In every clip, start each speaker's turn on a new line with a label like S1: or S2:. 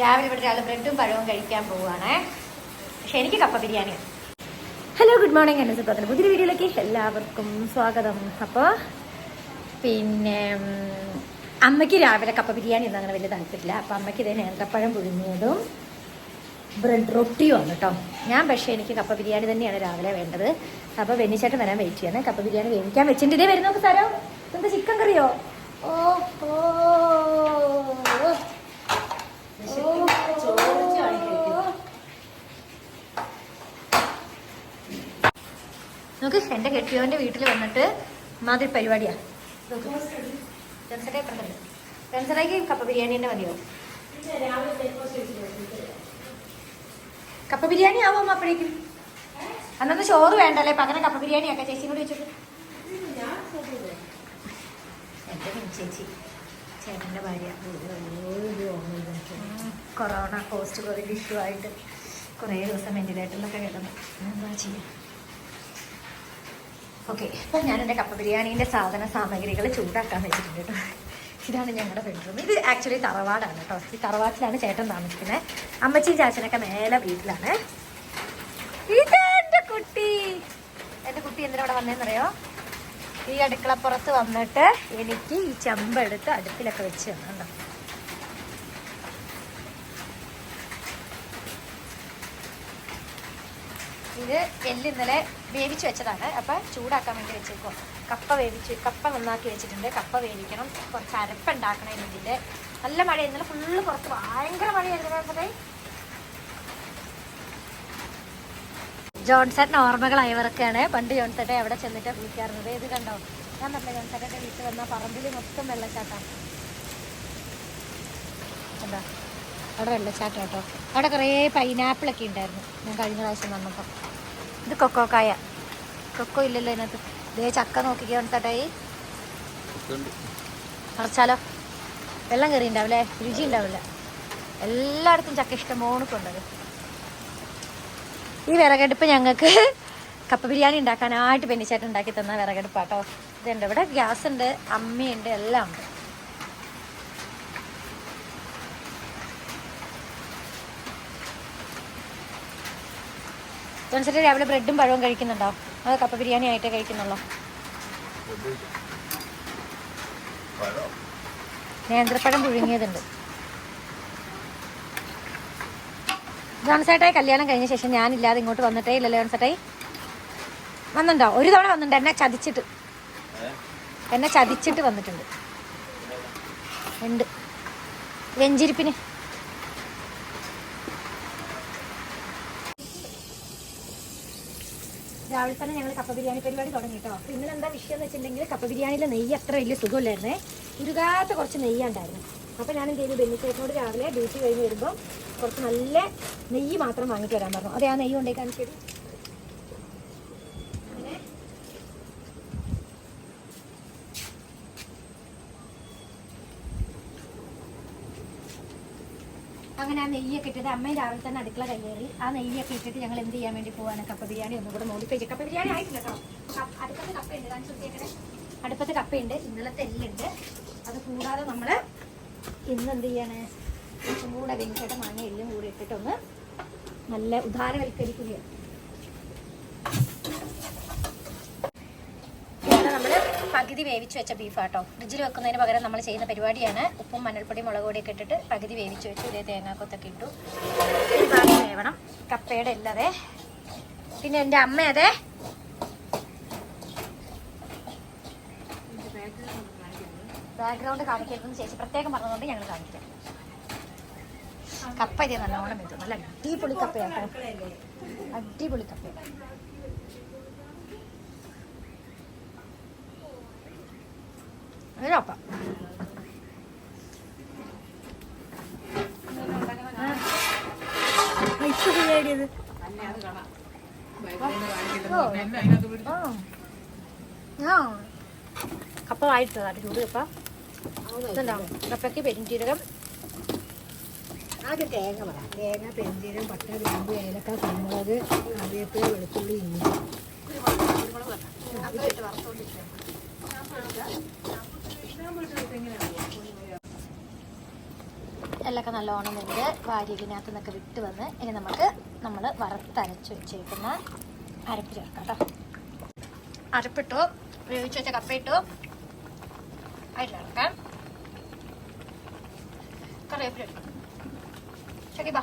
S1: രാവിലെ ഇവിടെ ഒരാൾ ബ്രെഡും പഴവും കഴിക്കാൻ പോവുകയാണേ. പക്ഷെ എനിക്ക് കപ്പ ബിരിയാണി. ഹലോ ഗുഡ് മോർണിംഗ് എന്നെ സുഖത്തിന് പുതിയ വീഡിയോയിലേക്ക് എല്ലാവർക്കും സ്വാഗതം. അപ്പോൾ പിന്നെ അമ്മയ്ക്ക് രാവിലെ കപ്പ ബിരിയാണി ഒന്നും അങ്ങനെ വലിയ താല്പര്യമില്ല. അപ്പോൾ അമ്മയ്ക്ക് ഇതേ നേന്ത്രപ്പഴം പുഴുങ്ങിയതും ബ്രെഡ് റൊട്ടിയുമാണ് കേട്ടോ. ഞാൻ പക്ഷേ എനിക്ക് കപ്പ ബിരിയാണി തന്നെയാണ് രാവിലെ വേണ്ടത്. അപ്പോൾ വെന്നിച്ചേട്ടൻ വരാൻ വെയിറ്റ് ചെയ്യണം കപ്പ ബിരിയാണി വേവിക്കാൻ വെച്ചിട്ട് ഇതേ വരുന്നു സാരോ എന്താ ചിക്കൻ കറിയോ? ഓ ഓ നോക്ക് എന്റെ കെട്ടിയോന്റെ വീട്ടിൽ വന്നിട്ട് മാതിരി പരിപാടിയാ. രൺസറയ്ക്ക് കപ്പ ബിരിയാണി തന്നെ മതിയോ? കപ്പ ബിരിയാണി ആവോ അപ്പോഴേക്കും? അന്നൊന്ന് ചോറ് വേണ്ടല്ലേ? പകരം കപ്പ ബിരിയാണി ആക്കാം ചേച്ചിയും കൂടി വെച്ചിട്ട് ചേച്ചി. ചേട്ടന്റെ ഭാര്യ. കൊറോണ പോസ്റ്റ് കോവിഡ് ഇഷ്യൂ ആയിട്ട് കുറേ ദിവസം വെന്റിലേറ്ററിലൊക്കെ കിടന്നു. എന്താ ചെയ്യാം? ഓക്കെ അപ്പം ഞാൻ എന്റെ കപ്പ ബിരിയാണീന്റെ സാധന സാമഗ്രികൾ ചൂടാക്കാൻ വെച്ചിട്ടുണ്ട് കേട്ടോ. ഇതാണ് ഞങ്ങളുടെ ബെഡ്റൂം ഇത് ആക്ച്വലി തറവാടാണ് കേട്ടോ. ഈ തറവാട്ടിലാണ് ചേട്ടൻ താമസിക്കുന്നത് അമ്മച്ചി ചാച്ചനൊക്കെ മേലെ വീട്ടിലാണ്. ഇത് എന്റെ കുട്ടി. എന്റെ കുട്ടി എന്തിനവിടെ വന്നതെന്നറിയോ ഈ അടുക്കളപ്പുറത്ത് വന്നിട്ട് എനിക്ക് ഈ ചെമ്പെടുത്ത് അടുപ്പിലൊക്കെ വെച്ച് തന്നുണ്ടോ ഇത് എല്ലിന്നലെ വേവിച്ച് വെച്ചതാണ്. അപ്പം ചൂടാക്കാൻ വേണ്ടി വെച്ചേക്കോ കപ്പ വേവിച്ച് കപ്പ നന്നാക്കി വെച്ചിട്ടുണ്ട്. കപ്പ വേവിക്കണം. കുറച്ച് അരപ്പുണ്ടാക്കണം ഇതിന്റെ നല്ല മഴ ഇന്നലെ ഫുള്ള് പുറത്ത്. ഭയങ്കര മഴയായിരുന്നു. ജോൺസേട്ടൻ ഓർമ്മകളായവർക്കാണ് പണ്ട് ജോൺസേട്ടൻ എവിടെ ചെന്നിട്ട് വിളിക്കാറുള്ളത്. ഇത് കണ്ടോ? ഞാൻ പറഞ്ഞ ജോൺസേട്ടന്റെ വീട്ടിൽ വന്ന പറമ്പിൽ മൊത്തം വെള്ളച്ചാട്ടം. കണ്ടോ? അവിടെ വെള്ളച്ചാട്ടം കേട്ടോ. അവിടെ കുറേ പൈനാപ്പിളൊക്കെ ഉണ്ടായിരുന്നു. ഞാൻ കഴിഞ്ഞ പ്രാവശ്യം വന്നപ്പോൾ ഇത് കൊക്കോ കായ. കൊക്കോ ഇല്ലല്ലോ അതിനകത്ത് ഇതേ ചക്ക നോക്കിക്കോ ജോൺസേട്ടായി അടച്ചാലോ വെള്ളം കയറി ഉണ്ടാവില്ലേ രുചി ഉണ്ടാവില്ല. എല്ലായിടത്തും ചക്ക ഇഷ്ടം മോണക്കുണ്ടത് ഈ വിറകടുപ്പ് ഞങ്ങൾക്ക് കപ്പ ബിരിയാണി ഉണ്ടാക്കാനായിട്ട് പെണ്ണിച്ചേട്ടൻ ഉണ്ടാക്കി തന്ന വിറകടുപ്പാട്ടോ ഇതുണ്ട്. ഇവിടെ ഗ്യാസ് ഉണ്ട് അമ്മയുണ്ട് എല്ലാം ഉണ്ട്. ജോൺസേട്ടൻ രാവിലെ ബ്രെഡും പഴവും കഴിക്കുന്നുണ്ടോ? അത് കപ്പ ബിരിയാണി ആയിട്ടേ കഴിക്കുന്നുള്ളൂ? നേന്ത്രപ്പഴം പുഴുങ്ങിയതുണ്ട്. ജോൺസേട്ടായി കല്യാണം കഴിഞ്ഞ ശേഷം ഞാനില്ലാതെ ഇങ്ങോട്ട് വന്നിട്ടേ ഇല്ലല്ലോ ജോൺസേട്ടായി വന്നിട്ടുണ്ടോ? ഒരു തവണ വന്നിട്ടുണ്ട്. എന്നെ ചതിച്ചിട്ട്. എന്നെ ചതിച്ചിട്ട് വന്നിട്ടുണ്ട്. ഉണ്ട്. വെഞ്ചിരിപ്പിന്. രാവിലെ തന്നെ ഞങ്ങൾ കപ്പ ബിരിയാണി പരിപാടി തുടങ്ങി കേട്ടോ അപ്പോൾ ഇന്നലെ എന്താ വിഷയം എന്ന് വെച്ചിട്ടുണ്ടെങ്കിൽ കപ്പ ബിരിയാണിയിലെ നെയ്യ് അത്ര വലിയ സുഖമില്ലായിരുന്നേ. ഉരുകാത്ത കുറച്ച് നെയ്യുണ്ടായിരുന്നു അപ്പോൾ ഞാൻ ചെയ്തു? ബെന്നിച്ചേട്ടനോട് രാവിലെ ഡ്യൂട്ടി കഴിഞ്ഞ് വരുമ്പോൾ കുറച്ച് നല്ല നെയ്യ് മാത്രം വാങ്ങിയിട്ട് വരാൻ പറഞ്ഞു. അതെ ആ നെയ്യ് കൊണ്ടേ കാണിച്ചു തരും. അങ്ങനെ ആ നെയ്യൊക്കെ ഇട്ടിട്ട് അമ്മയും രാവിലെ തന്നെ അടുക്കള കയ്യേറി. ആ നെയ്യൊക്കെ ഇട്ടിട്ട് ഞങ്ങൾ എന്ത് ചെയ്യാൻ വേണ്ടി പോവാണ്? കപ്പ ബിരിയാണി ഒന്നും കൂടെ മോഡിഫൈ ചെയ്യും. കപ്പ ബിരിയാണി ആയിട്ടില്ല കേട്ടോ. അടുപ്പത്ത് കപ്പയുണ്ട്. കാണിച്ചു കൊടുത്തേക്കണേ. അടുപ്പത്ത് കപ്പയുണ്ട്. ഇന്നലത്തെ എല്ലുണ്ട്. അത് കൂടാതെ നമ്മൾ ഇന്ന് എന്ത് ചെയ്യാണ്? കുറച്ചും കൂടെ വെഞ്ചേട്ട മാങ്ങ എല്ലും കൂടി ഇട്ടിട്ടൊന്ന് നല്ല ഉദാരവൽക്കരിക്കുകയാണ്. പകുതി വേവിച്ച് വെച്ച ബീഫ് ആട്ടോ ഫ്രിഡ്ജിൽ വെക്കുന്നതിന് പകരം നമ്മൾ ചെയ്യുന്ന പരിപാടിയാണ്. ഉപ്പും മഞ്ഞൾപ്പൊടി മുളക് പൊടിയൊക്കെ ഇട്ടിട്ട് പകുതി വേവിച്ച് വെച്ചു. ഇതേ തേങ്ങാക്കൊത്തൊക്കെ ഇട്ടു. വേവണം. കപ്പയുടെ ഇല്ലതെ പിന്നെ എന്റെ അമ്മ അതെ. ബാക്ക്ഗ്രൗണ്ട് കാണിക്കരുതെന്ന് ചേച്ചി പ്രത്യേകം പറഞ്ഞതുകൊണ്ട് ഞങ്ങൾ കാണിക്കാം. കപ്പ ഇതേ നല്ലോണം വെച്ചു നല്ല അടിപൊളി കപ്പയാട്ടോ അടിപൊളി കപ്പയാണ് കപ്പ വായിട്ടതാണ് ചൂട് കപ്പ. ഇതുണ്ടോ? കപ്പയ്ക്ക് പെരിഞ്ചീരകം
S2: ആദ്യം തേങ്ങ പറ. തേങ്ങ പെരുംജീരകം പട്ട ഗ്രാമ്പ് ഏലക്ക കുരുമുളക് കറിവേപ്പില വെളുത്തുള്ളി ഇഞ്ചി.
S1: എല്ലൊക്കെ നല്ലോണം വെന്ത് വാരിയിലിനകത്ത് നിന്നൊക്കെ വിട്ട് വന്ന് ഇനി നമുക്ക് നമ്മൾ വറുത്തരച്ച് വെച്ചേക്കുന്ന അരപ്പ് ചേർക്കാം കേട്ടോ. അരപ്പിട്ടു വേവിച്ച് വെച്ച കപ്പയിട്ടു അതിലിറക്കാം കറിവേപ്പില ശരി ബാ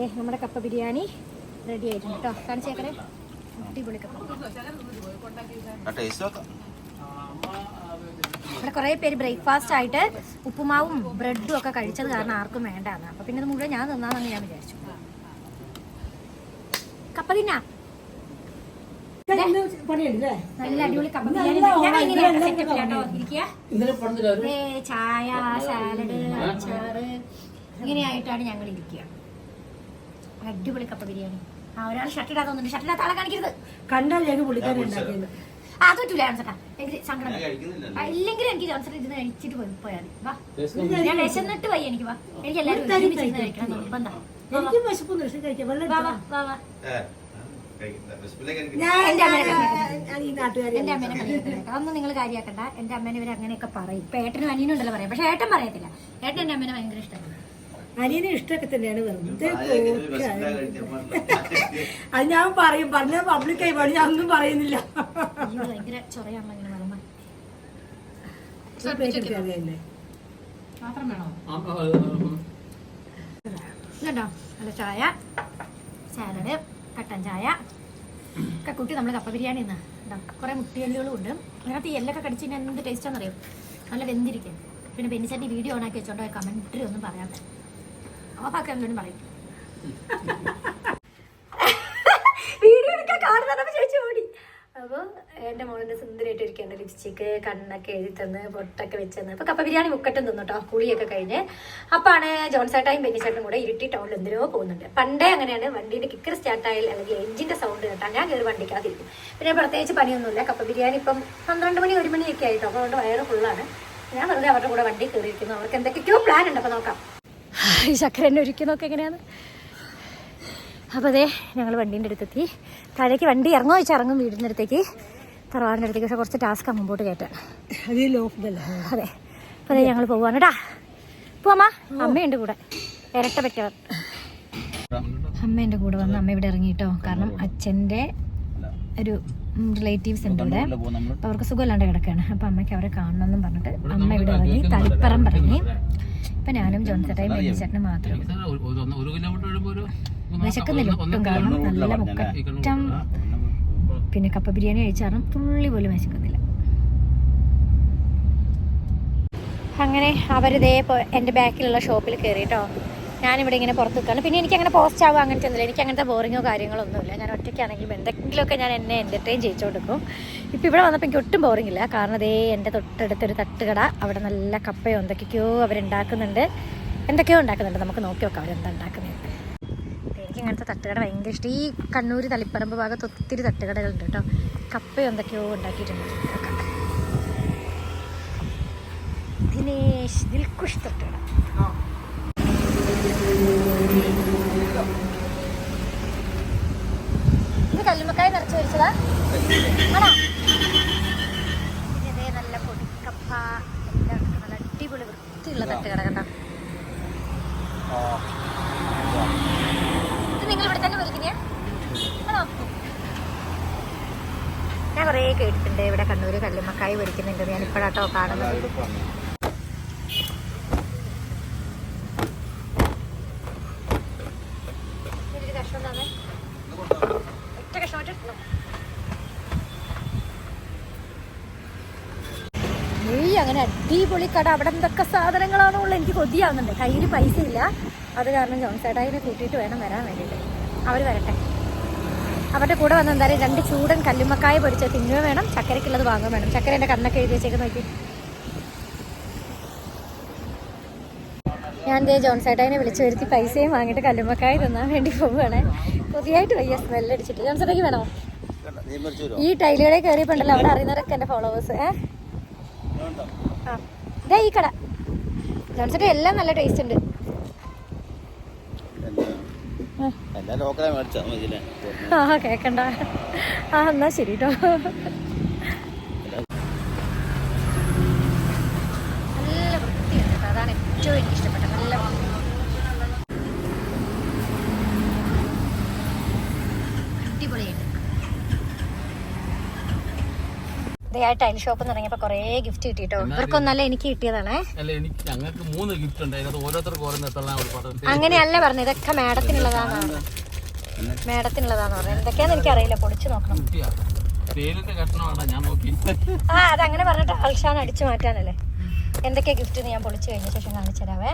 S1: ഏ നമ്മുടെ കപ്പ ബിരിയാണി റെഡി ആയിട്ടുണ്ട് കേട്ടോ കാണിച്ചേക്കണേ. അടിപൊളി കപ്പ. ഇവിടെ കുറേ പേര് ബ്രേക്ക്ഫാസ്റ്റ് ആയിട്ട് ഉപ്പുമാവും ബ്രെഡും ഒക്കെ കഴിച്ചത് കാരണം ആർക്കും വേണ്ടാന്ന്. അപ്പൊ പിന്നെ ഇത് മുഴുവൻ ഞാൻ തിന്നാന്ന് ഞാൻ വിചാരിച്ചു. കപ്പ തിന്നാ? നല്ല അടിപൊളി കപ്പ ബിരിയാണി. ചായ സാലഡ് അച്ചാറ് ഇങ്ങനെയായിട്ടാണ് ഞങ്ങൾ ഇരിക്കുക. അടിപൊളി കപ്പ ബിരിയാണി. ആ ഒരാൾ ഷർട്ട് ഇടാതെ ഷർട്ട് ഇടാത്ത ആളെ കാണിക്കരുത്.
S2: കണ്ടാൽ ഞങ്ങൾ പുള്ളിക്കാരി ഉണ്ടാക്കിയത്?
S1: അത് പറ്റൂല ജോൺസേട്ടാ എനിക്ക് സങ്കടം.
S3: ഞാൻ.
S1: ഇല്ലെങ്കിൽ എനിക്ക് ജോൺസൺ ഇരുന്ന് കഴിച്ചിട്ട് പോയി പോയാൽ വാ. ഞാൻ വിശന്നിട്ട് പോയി എനിക്ക് വാ. എനിക്ക് എല്ലാവരും ഒരുമിച്ച് ഇരുന്ന് കഴിക്കണം. നിർബന്ധം
S2: എനിക്ക് വിശപ്പൊന്നും പക്ഷെ കഴിക്കാം വെള്ളം
S1: വാ വാ വാ.
S2: ഞാൻ
S1: എന്റെ അമ്മേനെ
S2: ഞാൻ- ഞാൻ
S1: അതൊന്നും നിങ്ങൾ കാര്യമാക്കണ്ട എന്റെ അമ്മേനെ ഇവർ അങ്ങനെയൊക്കെ പറയും. ഇപ്പൊ ഏട്ടനും അനിയനും ഉണ്ടല്ലോ പറയാം. പക്ഷെ ഏട്ടൻ പറയത്തില്ല. ഏട്ടൻ എന്റെ അമ്മേനെ ഭയങ്കര ഇഷ്ടമാണ്.
S2: അനിയനെ ഇഷ്ടമൊക്കെ തന്നെയാണ് വെറുതെ. അത് ഞാൻ പറയും. പറഞ്ഞ പബ്ലിക്കായി പാടി ഞാൻ ഒന്നും പറയുന്നില്ല.
S1: ഇതുണ്ടോ? നല്ല ചായ സാലഡ് കട്ടൻ ചായ. ഒക്കെ കൂട്ടി നമ്മൾ കപ്പ ബിരിയാണി ഇന്ന് കുറെ മുട്ടിയല്ലുകളും ഉണ്ട്. അതിനകത്ത് ഈ എല്ലൊക്കെ കടിച്ച് കഴിഞ്ഞാൽ എന്ത് ടേസ്റ്റ് ആണെന്നറിയോ? നല്ല വെന്തിരിക്കും. പിന്നെ ബെന്നിച്ചാന്റെ വീഡിയോ ഓണാക്കി വെച്ചോണ്ടോ കമൻട്രി ഒന്നും പറയാതെ. എന്തെങ്കിലും പറയും? വീഡിയോ എടുക്കാൻ കാണുന്ന ചേച്ചി ഓടി. അപ്പോൾ എന്റെ മോളിന്റെ സുന്ദരമായിട്ട് ഇരിക്കേണ്ട ലിപ്സ്റ്റിക്ക് കണ്ണൊക്കെ എഴുതി തന്ന് പൊട്ടൊക്കെ വെച്ചെന്ന് അപ്പോൾ കപ്പ ബിരിയാണി മുക്കട്ടും തിന്നു കേട്ടോ കുളിയൊക്കെ കഴിഞ്ഞ്. അപ്പാണ് ജോൺസേട്ടായും ബെന്നിച്ചേട്ടനും കൂടെ ഇരുട്ടി ടൗണിൽ എന്തിനോ പോകുന്നുണ്ട്. പണ്ടേ അങ്ങനെയാണ് വണ്ടിയുടെ കിക്കർ സ്റ്റാർട്ടായാൽ അല്ലെങ്കിൽ എഞ്ചിന്റെ സൗണ്ട് കേട്ടാൽ ഞാൻ കയറി വണ്ടിക്കകത്തിരിക്കും. പിന്നെ പ്രത്യേകിച്ച് പണിയൊന്നുമില്ല. കപ്പ ബിരിയാണി ഇപ്പം പന്ത്രണ്ട് മണി ഒരു മണിയൊക്കെ ആയിട്ടോ. അപ്പോൾ അതുകൊണ്ട് വയറ് ഫുള്ളാണ് ഞാൻ വെറുതെ അവരുടെ കൂടെ വണ്ടി കയറിയിരിക്കുന്നു. അവർക്ക് എന്തൊക്കെയോ പ്ലാൻ ഉണ്ട്. അപ്പോൾ നോക്കാം. ഈ ഒരുക്കി ഒരുക്കുന്നൊക്കെ എങ്ങനെയാണ്? അപ്പോൾ അതെ ഞങ്ങൾ വണ്ടീന്റെ അടുത്തെത്തി. താഴേക്ക് വണ്ടി ഇറങ്ങോ വെച്ചാൽ ഇറങ്ങും വീടിന്റെ അടുത്തേക്ക്. തറവാടിന്റെ അടുത്തേക്ക് പക്ഷേ കുറച്ച് ടാസ്ക്കാണ് മുമ്പോട്ട് കയറ്റാൻ.
S2: അത്
S1: അപ്പോൾ അതെ. ഞങ്ങൾ പോവാണ് കേട്ടാ പോവാമ്മ അമ്മയുണ്ട് കൂടെ. ഇരട്ട പറ്റവർ അമ്മേന്റെ കൂടെ വന്ന് അമ്മ ഇവിടെ ഇറങ്ങിയിട്ടോ കാരണം അച്ഛന്റെ ഒരു റിലേറ്റീവ്സ് ഉണ്ട് ഇവിടെ. അപ്പോൾ അവർക്ക് സുഖമില്ലാണ്ട് കിടക്കുകയാണ് അപ്പോൾ അമ്മയ്ക്ക് അവരെ കാണണമെന്നും പറഞ്ഞിട്ട് അമ്മ ഇവിടെ ഇറങ്ങി തളിപ്പറം ഇറങ്ങി. ഇപ്പം ഞാനും ജോൺസേട്ടായും ബെന്നിച്ചേട്ടനും
S4: മാത്രം.
S1: വിശക്കുന്നില്ല. ഒട്ടും കാരണം നല്ല മുക്കറ്റം പിന്നെ കപ്പ ബിരിയാണി കഴിച്ചാറും തുള്ളി പോലും വിശക്കുന്നില്ല. അങ്ങനെ അവരിതേ എന്റെ ബാക്കിലുള്ള ഷോപ്പിൽ കയറി കേട്ടോ ഞാനിവിടെ ഇങ്ങനെ പുറത്ത് നിൽക്കുകയാണ്. പിന്നെ എനിക്ക് അങ്ങനെ പോസ്റ്റ് ആവുക അങ്ങനത്തെ ഒന്നുമില്ല. എനിക്ക് അങ്ങനത്തെ ബോറിങ്ങോ കാര്യങ്ങളോ ഒന്നുമില്ല. ഞാൻ ഒറ്റയ്ക്കാണെങ്കിലും എന്തെങ്കിലുമൊക്കെ ഞാൻ എന്നെ എന്റർടൈൻ ചെയ്യിച്ചു കൊടുക്കും ഇപ്പോൾ ഇവിടെ വന്നപ്പോൾ എനിക്ക് ഒട്ടും ബോറിംഗ് ഇല്ല. കാരണം അതേ എന്റെ തൊട്ടടുത്തൊരു തട്ടുകട. അവിടെ നല്ല കപ്പയോ എന്തൊക്കെയോ അവരുണ്ടാക്കുന്നുണ്ട്. എന്തൊക്കെയോ ഉണ്ടാക്കുന്നുണ്ട്. നമുക്ക് നോക്കി നോക്കാം അവരെന്താ ഉണ്ടാക്കുന്നത്. എനിക്ക് ഇങ്ങനത്തെ തട്ടുകട ഭയങ്കര ഇഷ്ടം. ഈ കണ്ണൂർ തളിപ്പറമ്പ് ഭാഗത്ത് ഒത്തിരി തട്ടുകടകളുണ്ട് കേട്ടോ. കപ്പയോ എന്തൊക്കെയോ ഉണ്ടാക്കിയിട്ടുണ്ട്. ദിനേശ് ദിൽഖുഷ് തട്ടുകട. ഇത് കല്ലുമ്മക്കായ നിറച്ച് വെച്ചതാ ആണോ? ഇതേ നല്ല പൊടിക്കപ്പ എല്ലാം ഉണ്ട്. നല്ല അടിപൊളി വൃത്തിയുള്ള തട്ടുകട കേട്ടോ ഇത് നിങ്ങൾ ഇവിടെ തന്നെ പൊരിക്കുന്നേ? ആണോ? ഞാൻ കുറേ കേട്ടിട്ടുണ്ട് ഇവിടെ കണ്ണൂര് കല്ലുമ്മക്കായ പൊരിക്കുന്നുണ്ട്. ഞാൻ ഇപ്പോഴാട്ടോ കാണുന്നത്. ഏയ് അങ്ങനെ അടിപൊളി കട. അവിടെ എന്തൊക്കെ സാധനങ്ങളാണോ ഉള്ളത്? എനിക്ക് കൊതിയാവുന്നുണ്ട്. കയ്യിൽ പൈസ ഇല്ല അത് കാരണം ജോൺസേട്ടായിനെ കൂട്ടിയിട്ട് വേണം വരാൻ വേണ്ടിയിട്ട്. അവർ വരട്ടെ. അവരുടെ കൂടെ വന്ന് എന്തായാലും രണ്ട് ചൂടൻ കല്ലുമ്മക്കായ പൊരിച്ച തിന്നുക വേണം. ചക്കരക്കുള്ളത് വാങ്ങുക വേണം. ചക്കര എന്റെ കണ്ണൊക്കെ എഴുതി വെച്ചേക്ക് നോക്കി. ഞാൻ ദേ ജോൺസേട്ടനെ വിളിച്ചു വരുത്തി പൈസയും വാങ്ങിയിട്ട് കല്ലുമ്മക്കായ തിന്നാൻ വേണ്ടി പോവുകയാണ്. പുതിയായിട്ട് വയ്യ സ്മെല്ലടിച്ചിട്ട് ജോൺസേട്ടയ്ക്ക് വേണോ? ഈ ടൈലുകളെ കയറിയപ്പോണ്ടല്ലോ അവിടെ അറിയുന്നവരൊക്കെ എന്റെ ഫോളോവേഴ്സ് ഏ? ആ. ഇതാ ഈ കട. ജോൺസേട്ടൻ എല്ലാം നല്ല ടേസ്റ്റ് ഉണ്ട്? ആ കേക്കണ്ട. ആ എന്നാ ശരി കേട്ടോ നല്ല വൃത്തിയുണ്ട് കേട്ടോ. അതാണ് ഏറ്റവും എനിക്ക് ആ ടൈൽ ഷോപ്പ് തുടങ്ങിയപ്പോ കൊറേ ഗിഫ്റ്റ് കിട്ടിട്ടോ. ഇവർക്കൊന്നല്ല എനിക്ക് കിട്ടിയതാണേ.
S4: എനിക്ക് ഞങ്ങൾക്ക് മൂന്ന് ഗിഫ്റ്റ് ഉണ്ട്. ഓരോരുത്തർക്ക്
S1: അങ്ങനെയല്ല പറഞ്ഞത്? ഇതൊക്കെ മാഡത്തിനുള്ളതാണ് പറഞ്ഞു മാഡത്തിനുള്ളതാന്ന് പറഞ്ഞത്. എന്തൊക്കെയാന്ന് എനിക്കറിയില്ല. പൊളിച്ചു നോക്കണം. ആ അതങ്ങനെ പറഞ്ഞിട്ട് ആൾഷാൻ അടിച്ചു മാറ്റാനല്ലേ. എന്തൊക്കെയാ ഗിഫ്റ്റ് ഞാൻ പൊളിച്ചു കഴിഞ്ഞ ശേഷം കാണിച്ചു തരാവേ.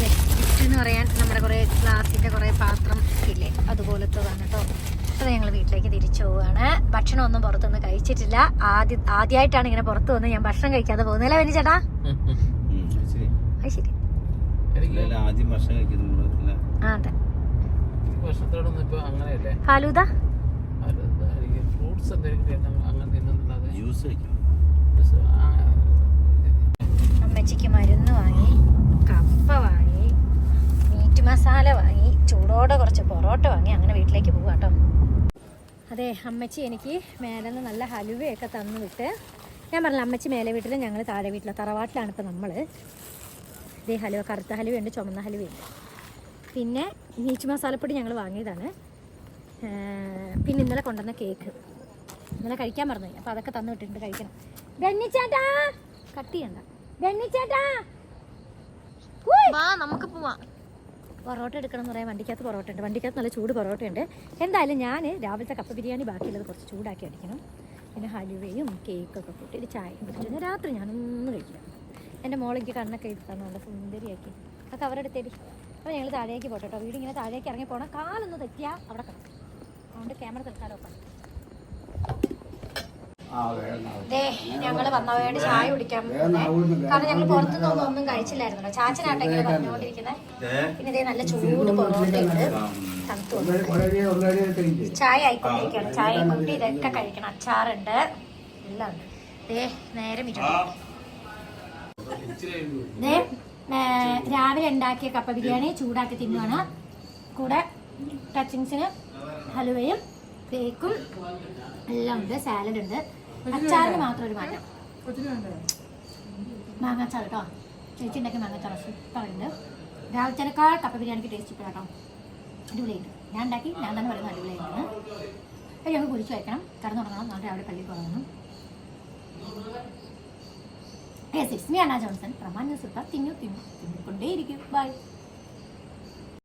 S1: ഗിഫ്റ്റ് എന്ന് പറയാൻ നമ്മുടെ കുറെ ഗ്ലാസിന്റെ കുറെ പാത്രം ഇല്ലേ? അതുപോലത്തതാണ് കേട്ടോ അത് ഞങ്ങൾ വീട്ടിലേക്ക് തിരിച്ചു പോവുകയാണ് ഭക്ഷണം ഒന്നും പുറത്തുനിന്ന് കഴിച്ചിട്ടില്ല. ആദ്യ ആദ്യമായിട്ടാണ് ഇങ്ങനെ പുറത്ത് വന്ന് ഞാൻ ഭക്ഷണം കഴിക്കാതെ പോകുന്നില്ല വനി ചേട്ടാ. അത് ശരി. ഫാലൂദ? അമ്മച്ചിക്ക് മരുന്ന് വാങ്ങി കപ്പ വാങ്ങി മീറ്റ് മസാല വാങ്ങി ചൂടോടെ കുറച്ച് പൊറോട്ട വാങ്ങി അങ്ങനെ വീട്ടിലേക്ക് പോവാ കേട്ടോ. അതെ അമ്മച്ചി എനിക്ക് മേലെ നിന്ന് നല്ല ഹലുവയൊക്കെ തന്നു വിട്ട് ഞാൻ പറഞ്ഞില്ല അമ്മച്ചി മേലെ വീട്ടിൽ ഞങ്ങൾ താഴെ വീട്ടിലെ തറവാട്ടിലാണ് ഇപ്പോൾ നമ്മൾ ഇതേ ഹലുവ കറുത്ത ഹലുവയുണ്ട് ചുമന്ന ഹലുവയുണ്ട്. പിന്നെ നീച്ച് മസാലപ്പൊടി ഞങ്ങൾ വാങ്ങിയതാണ്. പിന്നെ ഇന്നലെ കൊണ്ടുവന്ന കേക്ക്. ഇന്നലെ കഴിക്കാൻ പറഞ്ഞു അപ്പോൾ അതൊക്കെ തന്നു വിട്ടിട്ടുണ്ട് കഴിക്കണം. ബെന്നിച്ചേട്ടാ! കട്ട് ചെയ്യണ്ട. ബെന്നിച്ചേട്ടാ! നമുക്ക് പോവാം. പൊറോട്ട എടുക്കണം എന്ന് പറയാൻ വണ്ടിക്കകത്ത് പൊറോട്ട ഉണ്ട് വണ്ടിക്കകത്ത് നല്ല ചൂട് പൊറോട്ട ഉണ്ട് എന്തായാലും ഞാൻ രാവിലത്തെ കപ്പ ബിരിയാണി ബാക്കിയുള്ളത് കുറച്ച് ചൂടാക്കി അടിക്കണം. പിന്നെ ഹലുവയും കേക്കൊക്കെ കൂട്ടി ചായയും കുടിച്ചു രാത്രി ഞാനൊന്നും കഴിക്കില്ല. എന്റെ മോളേക്ക് കണ്ണൊക്കെ നല്ല സുന്ദരിയാക്കി. ആ കവറെടുത്തേടി അപ്പോൾ ഞങ്ങൾ താഴേക്ക് പോട്ടെ കേട്ടോ. വീട് ഇങ്ങനെ താഴേക്ക് ഇറങ്ങി പോകണം കാലൊന്ന് തെറ്റിയാൽ അവിടെ കിടക്കും. അതുകൊണ്ട് ക്യാമറ തൽക്കാലം ദേ ഞങ്ങൾ വന്നവയോട് ചായ കുടിക്കാൻ പോകുന്നേ കാരണം ഞങ്ങൾ പുറത്തുനിന്നൊന്നും ഒന്നും കഴിച്ചില്ലായിരുന്നല്ലോ. ചാച്ചനാട്ടെ ഇങ്ങനെ പറഞ്ഞുകൊണ്ടിരിക്കുന്നത് പിന്നെ ഇതേ നല്ല ചൂട് പൊറോട്ടയുണ്ട് തണുത്തു ചായ ആയിക്കൊണ്ടിരിക്കുകയാണ്. ചായ കൂട്ടി ഇതൊക്കെ കഴിക്കണം. അച്ചാറുണ്ട്. എല്ലാം ഉണ്ട്. ദേ നേരെ ദേ രാവിലെ ഉണ്ടാക്കിയ കപ്പ ബിരിയാണി ചൂടാക്കി തിന്നുവാണ്. കൂടെ ടച്ചിങ്സിന് ഹലുവയും കേക്കും എല്ലാം ഉണ്ട്. സാലഡ് ഉണ്ട് അച്ചാറിന് മാത്രം ഒരു മാറ്റം. മാങ്ങാച്ചാർ കേട്ടോ. ചേച്ചി ഉണ്ടാക്കിയ മാങ്ങാച്ചാർ സൂപ്പറുണ്ട് രാവിലത്തേക്കാൾ കപ്പ ബിരിയാണിക്ക് ടേസ്റ്റ് ഇപ്പോൾ കേട്ടോ. അടിപൊളിയായിട്ട്. ഞാൻ ഉണ്ടാക്കി ഞാൻ തന്നെ പറയുന്നത് അടിപൊളിയായിട്ടാണ്. അപ്പോൾ ഞങ്ങൾ കുരിച്ചു വയ്ക്കണം. കടന്നു തുടങ്ങണം. നാളെ രാവിലെ പള്ളിയിൽ പോകണം. Hey it's me Anna Johnson. പ്രമാൻ super തിന്നു തിന്നു തിന്നിക്കൊണ്ടേയിരിക്കും ബൈ